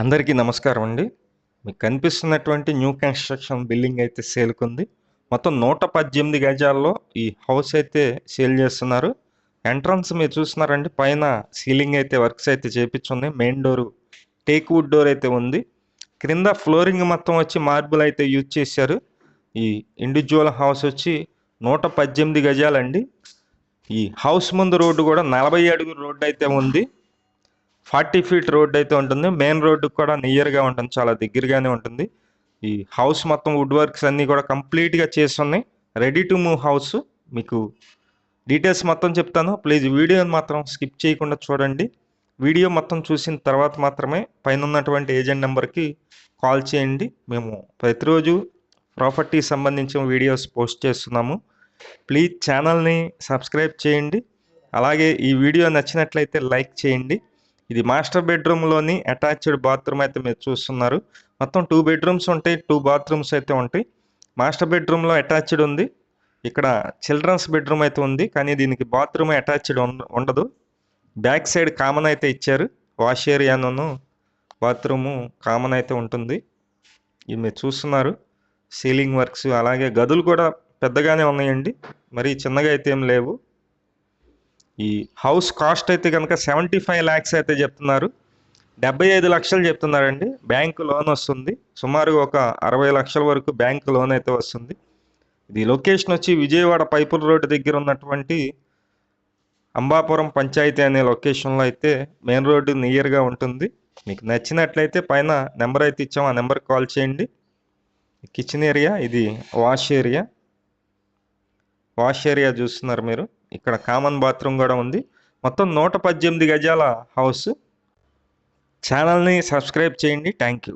అందరికీ నమస్కారం అండి. మీకు కనిపిస్తున్నటువంటి న్యూ కన్స్ట్రక్షన్ బిల్డింగ్ అయితే సేల్కుంది. మొత్తం నూట పద్దెనిమిది గజాల్లో ఈ హౌస్ అయితే సేల్ చేస్తున్నారు. ఎంట్రన్స్ మీరు చూస్తున్నారండి పైన సీలింగ్ అయితే వర్క్స్ అయితే చేపించుంది. Main door teak wood door అయితే ఉంది. క్రింద ఫ్లోరింగ్ మొత్తం వచ్చి మార్బుల్ అయితే యూజ్ చేశారు. ఈ ఇండివిజువల్ హౌస్ వచ్చి నూట పద్దెనిమిది గజాలండి. ఈ హౌస్ ముందు రోడ్డు కూడా నలభై అడుగు రోడ్డు అయితే ఉంది. ఫార్టీ ఫీట్ రోడ్ అయితే ఉంటుంది. మెయిన్ రోడ్డు కూడా నియర్గా ఉంటుంది. చాలా దగ్గరగానే ఉంటుంది. ఈ హౌస్ మొత్తం వుడ్ వర్క్స్ అన్నీ కూడా కంప్లీట్గా చేస్తున్నాయి. Ready to move house. మీకు డీటెయిల్స్ మొత్తం చెప్తాను. ప్లీజ్ వీడియోని మాత్రం స్కిప్ చేయకుండా చూడండి. వీడియో మొత్తం చూసిన తర్వాత మాత్రమే పైన ఉన్నటువంటి ఏజెంట్ నెంబర్కి కాల్ చేయండి. మేము ప్రతిరోజు ప్రాపర్టీ సంబంధించిన వీడియోస్ పోస్ట్ చేస్తున్నాము. ప్లీజ్ ఛానల్ని సబ్స్క్రైబ్ చేయండి. అలాగే ఈ వీడియో నచ్చినట్లయితే లైక్ చేయండి. ఇది మాస్టర్ బెడ్రూమ్లోని అటాచ్డ్ బాత్రూమ్ అయితే మీరు చూస్తున్నారు. మొత్తం టూ బెడ్రూమ్స్ ఉంటాయి టూ బాత్రూమ్స్ అయితే ఉంటాయి. మాస్టర్ బెడ్రూమ్లో అటాచ్డ్ ఉంది. ఇక్కడ చిల్డ్రన్స్ బెడ్రూమ్ అయితే ఉంది కానీ దీనికి బాత్రూమ్ అటాచ్డ్ ఉండదు. బ్యాక్ సైడ్ కామన్ అయితే ఇచ్చారు. వాష్ ఏరియాను బాత్రూము కామన్ అయితే ఉంటుంది. ఇది మీరు చూస్తున్నారు. సీలింగ్ వర్క్స్ అలాగే గదులు కూడా పెద్దగానే ఉన్నాయండి. మరి చిన్నగా అయితే ఏం లేవు. ఈ హౌస్ కాస్ట్ అయితే కనుక సెవెంటీ ఫైవ్ ల్యాక్స్ అయితే చెప్తున్నారు. డెబ్బై ఐదు లక్షలు చెప్తున్నారండి. బ్యాంకు లోన్ వస్తుంది. సుమారుగా ఒక అరవై లక్షల వరకు బ్యాంకు లోన్ అయితే వస్తుంది. ఇది లొకేషన్ వచ్చి విజయవాడ పైపుల రోడ్డు దగ్గర ఉన్నటువంటి అంబాపురం పంచాయతీ అనే లొకేషన్లో అయితే మెయిన్ రోడ్డు నియర్గా ఉంటుంది. మీకు నచ్చినట్లయితే పైన నెంబర్ అయితే ఇచ్చాం. ఆ నెంబర్కి కాల్ చేయండి. కిచెన్ ఏరియా ఇది వాష్ ఏరియా. వాష్ ఏరియా చూస్తున్నారు మీరు. ఇక్కడ కామన్ బాత్రూమ్ కూడా ఉంది. మొత్తం నూట పద్దెనిమిది గజాల హౌస్ ఛానల్ని సబ్స్క్రైబ్ చేయండి. Thank you